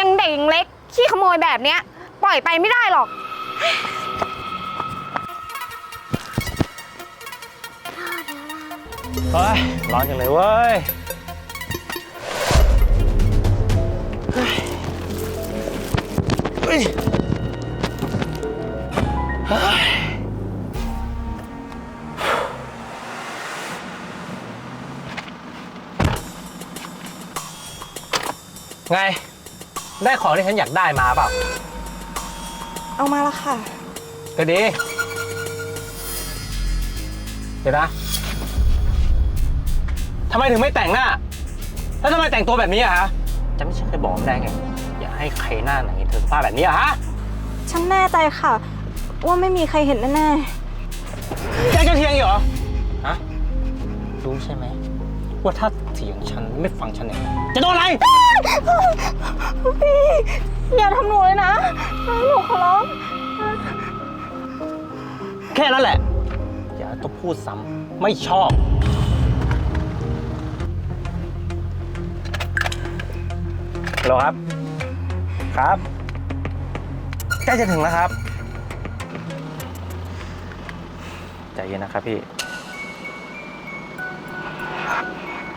ยังเด็กยังเล็กขี้ขโมยแบบเนี้ย ปล่อยไปไม่ได้หรอก เฮ้ย ร้อนจังเลยเว้ย เฮ้ยเฮ้ยไง ได้ของที่ฉันอยากได้มาเปล่า เอามาละค่ะ ก็ดี เดี๋ยวนะทำไมถึงไม่แต่งหน้า แล้วทำไมแต่งตัวแบบนี้อะฮะจะไม่ใช่เคยบอกผมได้ไง อย่าให้ใครหน้าหนังเธอสภาพแบบนี้อะฮะ ฉันแน่ใจค่ะ ว่าไม่มีใครเห็นแน่ยังจะเถียงอีกเหรอ ฮะ รู้ใช่ไหม ว่าถ้าเถียงฉันไม่ฟังฉันเนี่ยจะโดนอะไรๆพี่อย่าทำหนูเลยนะหนูขอร้องแค่นั้นแหละ อย่าต้องพูดซ้ำไม่ชอบ ฮัลโหลครับ ครับ ใกล้จะถึงแล้วครับ ใจเย็นนะครับพี่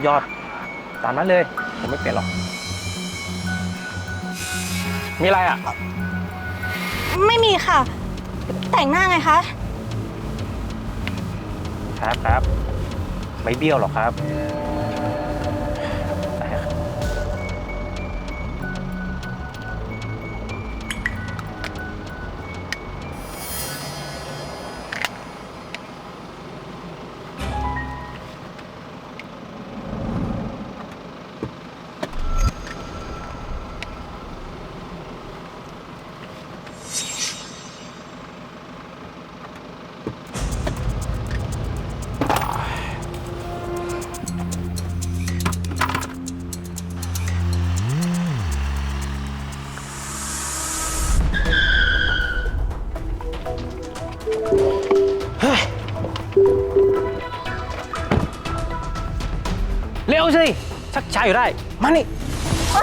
ยอดตามนั้นเลย ผมไม่เปลี่ยนหรอก มีอะไรอะ ไม่มีค่ะ แต่งหน้าไงคะ ครับครับ ไม่เบี้ยวหรอกครับ อยู่ได้ มานี่เอา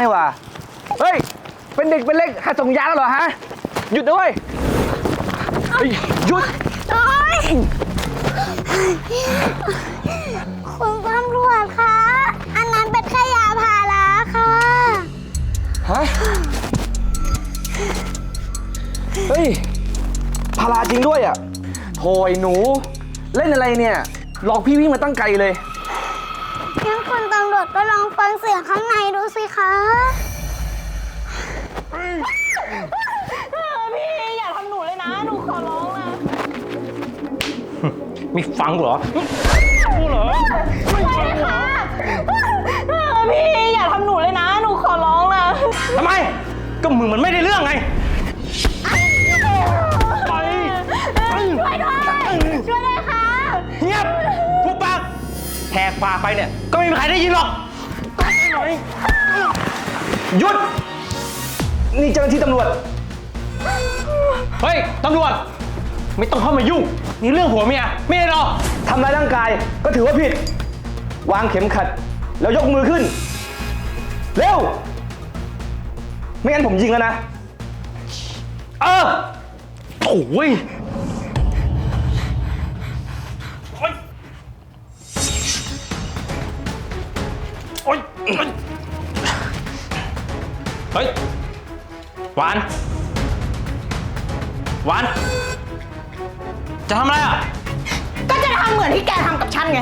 นี่หว่า เฮ้ย เป็นเด็กเป็นเล็กหัดส่งยาแล้วเหรอฮะ หยุดด้วยเฮ้ยหยุด โอ๊ยคุณตำรวจคะ อันนั้นเป็นแค่ยาพาราค่ะ ฮะ เฮ้ย พาราจริงด้วยอะโถยหนู เล่นอะไรเนี่ย หลอกพี่วิ่งมาตั้งไกลเลย งั้นคุณตำร วจก็ลองฟังเสียงข้างในดูสิคะพี่อย่าทำหนูเลยนะ หนูขอร้องนะมีฟังเหรอกูเหรอพี่อย่าทำหนูเลยนะ หนูขอร้องนะทำไม ก็มึงมันไม่ได้เรื่องไง ปากไปเนี่ย ก็ไม่มีใครได้ยินหรอกหน่อยุด นี่เจ้าหน้าที่ตำรวจ เฮ้ย ตำรวจ ไม่ต้องเข้ามายุ่ง นี่เรื่องผัวเมียไม่ได้หรอกทำร้ายร่างกายก็ถือว่าผิด วางเข็มขัด แล้วยกมือขึ้น เร็ว ไม่งั้นผมยิงแล้วนะ เออโอ้ย เฮ้ย หวาน หวาน จะทำอะไรอะ ก็จะทำเหมือนที่แกทำกับฉันไง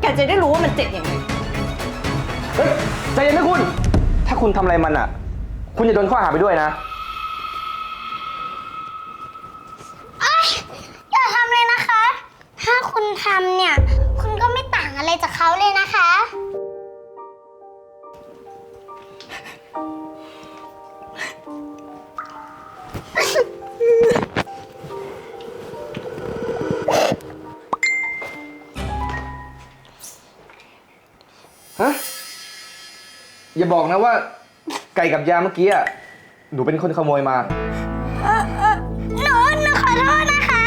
แกจะได้รู้ว่ามันเจ็บยังไง เฮ้ยใจเย็นนะคุณ ถ้าคุณทำอะไรมันอะ คุณจะโดนข้อหาไปด้วยนะ เอ้ยอย่าทำเลยนะคะ ถ้าคุณทำเนี่ย คุณก็ไม่ต่างอะไรจากเขาเลยนะคะ ฮะ อย่าบอกนะว่า ไก่กับยาเมื่อกี้อะ หนูเป็นคนขโมยมาหนูหนูขอโทษนะคะ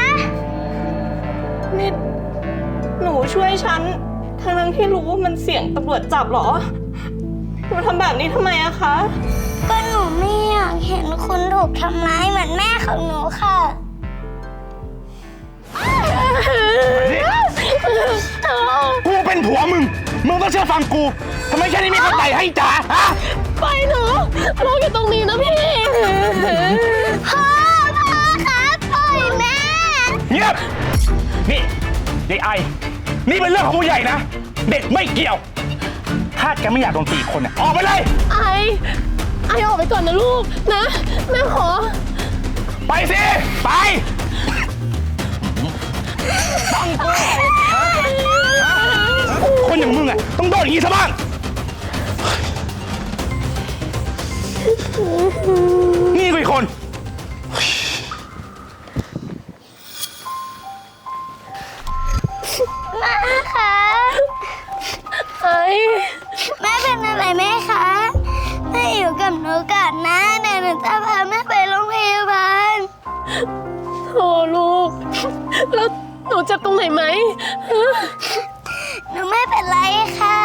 นี่หนูช่วยฉันทั้งนั้นที่รู้ว่ามันเสี่ยงตำรวจจับเหรอ หนูทำแบบนี้ทำไมอะคะ ก็หนูไม่อยากเห็นคุณถูกทำร้ายเหมือนแม่ของหนูค่ะ กูเป็นผัวมึง มึงต้องเชื่อฟังกูทำไมแค่นี้ไม่เข้าใจให้จ๋าฮะไปหนูลูกอยู่ตรงนี้นะพี่พ่อพ่อครับปล่อยแม่ เงียบนี่เด็กไอ นี่เป็นเรื่องของผู้ใหญ่นะ เด็กไม่เกี่ยว ถ้าแกไม่อยากโดนตีคนเนี่ยออกไปเลย ไอ ไอออกไปก่อนนะลูกนะ แม่ขอ ไปสิ ไปฟังกูคน อย่างมึงอะต้องโดนอย่างนี้ซะบ้าง นี่ก็อีกคน แม่คะไอแม่เป็นอะไรไหมคะแม่อยู่กับหนูก่อนนะเดี๋ยวหนูจะพาแม่ไปโรงพยาบาลโถลูก แล้วหนูเจ็บตรงไหนไหมฮะ หนูไม่เป็นไรค่ะ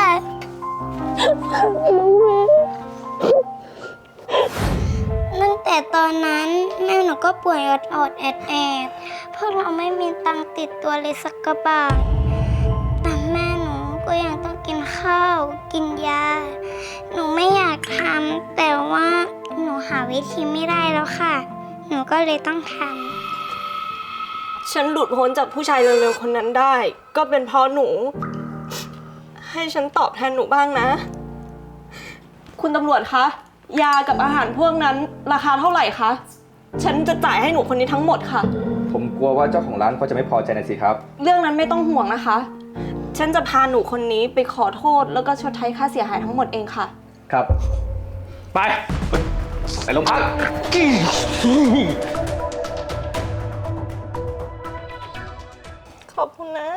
ตั้งแต่ตอนนั้นแม่หนูก็ป่วยอดอดแอดแอดเพราะเราไม่มีตังค์ติดตัวเลยสักกระบาทแต่แม่หนูก็ยังต้องกินข้าว กินยา หนูไม่อยากทำแต่ว่าหนูหาวิธีไม่ได้แล้วค่ะ หนูก็เลยต้องทำ ฉันหลุดพ้นจากผู้ชายเร็วๆคนนั้นได้ ก็เป็นเพราะหนู ให้ฉันตอบแทนหนูบ้างนะ คุณตำรวจคะ ยากับอาหารพวกนั้นราคาเท่าไหร่คะ ฉันจะจ่ายให้หนูคนนี้ทั้งหมดค่ะ ผมกลัวว่าเจ้าของร้านเขาจะไม่พอใจนะสิครับ เรื่องนั้นไม่ต้องห่วงนะคะ ฉันจะพาหนูคนนี้ไปขอโทษแล้วก็ชดใช้ค่าเสียหายทั้งหมดเองค่ะ ครับ ไป ไปโรงพัก ขอบคุณนะ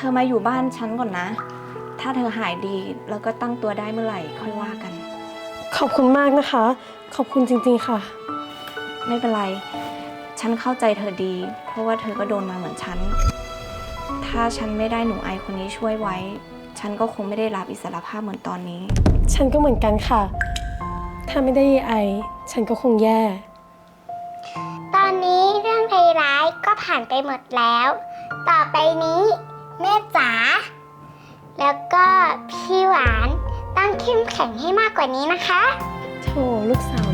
เธอมาอยู่บ้านฉันก่อนนะ ถ้าเธอหายดีแล้วก็ตั้งตัวได้เมื่อไหร่ค่อยว่ากัน ขอบคุณมากนะคะ ขอบคุณจริงๆค่ะ ไม่เป็นไร ฉันเข้าใจเธอดี เพราะว่าเธอก็โดนมาเหมือนฉัน ถ้าฉันไม่ได้หนูไอคนนี้ช่วยไว้ ฉันก็คงไม่ได้รับอิสรภาพเหมือนตอนนี้ ฉันก็เหมือนกันค่ะ ถ้าไม่ได้ไอ ฉันก็คงแย่ ตอนนี้เรื่องร้ายๆก็ผ่านไปหมดแล้ว ต่อไปนี้ แม่จ๋าแล้วก็พี่หวานต้องเข้มแข็งให้มากกว่านี้นะคะ โถลูกสาว